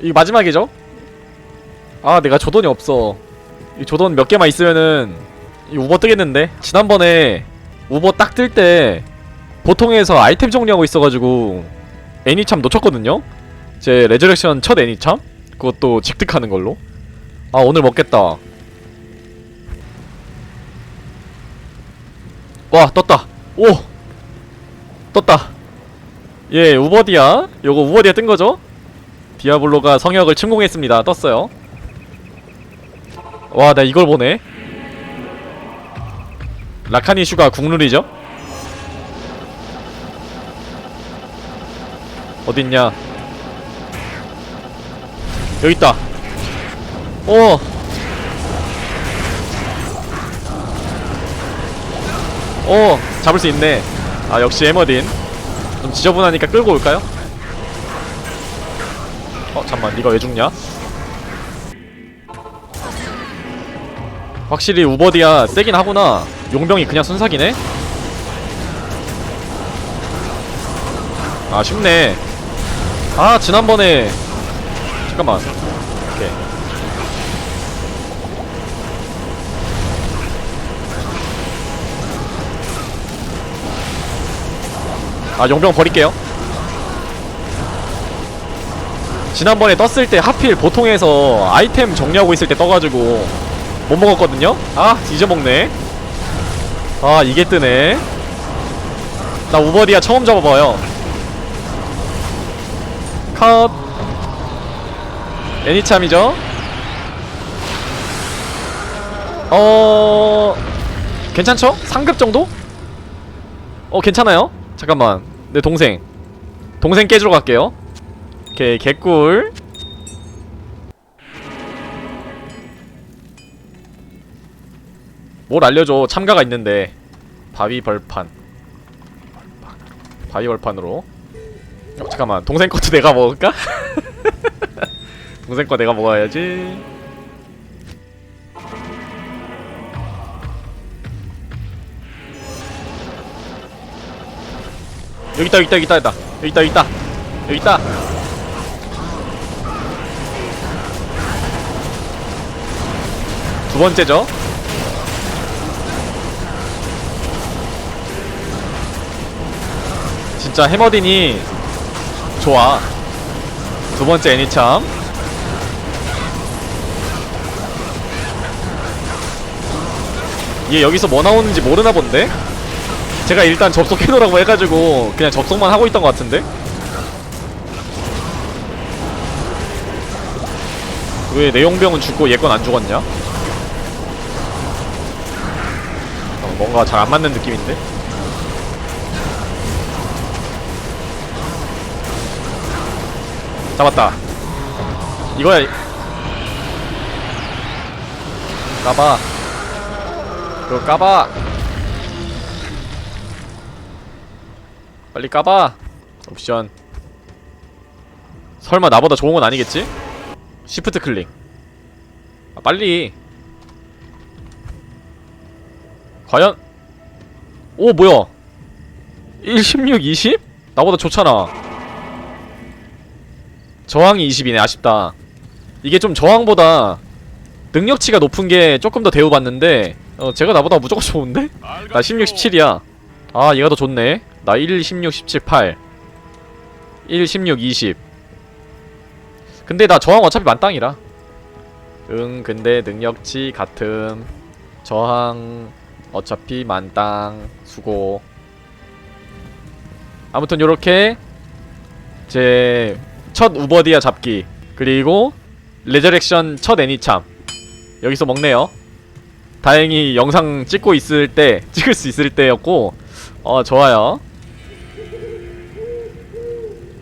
이거 마지막이죠? 아 내가 조던이 없어 이 조던 몇 개만 있으면은 이 우버 뜨겠는데 지난번에 우버 딱 뜰 때 보통에서 아이템 정리하고 있어가지고 애니참 놓쳤거든요? 제 레저렉션 첫 애니참? 그것도 직득하는 걸로 아 오늘 먹겠다 와 떴다 오 떴다 예 우버디아 요거 우버디아 뜬 거죠? 디아블로가 성역을 침공했습니다 떴어요 와 나 이걸 보네 라카니슈가 국룰이죠? 어딨냐 여기 있다 오 오, 잡을 수 있네. 아, 역시 에머딘. 좀 지저분하니까 끌고 올까요? 어, 잠만, 네가 왜 죽냐? 확실히 우버디아 세긴 하구나. 용병이 그냥 순삭이네? 아, 쉽네. 아, 지난번에. 잠깐만. 오케이. 아 용병 버릴게요 지난번에 떴을 때 하필 보통에서 아이템 정리하고 있을 때 떠가지고 못 먹었거든요? 아 잊어먹네 아 이게 뜨네 나 우버디아 처음 잡아봐요 컷 애니참이죠? 어... 괜찮죠? 상급 정도? 어 괜찮아요? 잠깐만 내 동생 동생 깨주러 갈게요 오케이 개꿀. 뭘 알려줘. 참가가 있는데. 바위 벌판. 바위 벌판으로. 어, 잠깐만. 동생 것도 내가 먹을까? 동생 거 내가 먹어야지. 여기 있다 여기 있다 여기 있다 여기 있다. 여기 있다 여기 있다 두 번째죠 진짜 해머딘이 좋아 두 번째 애니참 얘 여기서 뭐 나오는지 모르나 본데? 제가 일단 접속해놓으라고 해가지고 그냥 접속만 하고 있던 것 같은데? 왜 내용병은 죽고 얘 건 안 죽었냐? 뭔가 잘 안 맞는 느낌인데? 잡았다. 이거야. 까봐. 그거 까봐. 빨리 까봐. 옵션. 설마 나보다 좋은 건 아니겠지? 시프트 클릭. 아 빨리 과연? 오 뭐야? 1, 16, 20? 나보다 좋잖아. 저항이 20이네 아쉽다. 이게 좀 저항보다 능력치가 높은 게 조금 더 대우받는데 어 제가 나보다 무조건 좋은데? 나 16, 17이야. 아 얘가 더 좋네. 나 1, 16, 17, 8 1, 16, 20 근데 나 저항 어차피 만땅이라. 응 근데 능력치 같음 저항 어차피 만땅 수고. 아무튼 요렇게 제 첫 우버디아 잡기 그리고 레저렉션 첫 애니참. 여기서 먹네요. 다행히 영상 찍고 있을 때 찍을 수 있을 때였고 어 좋아요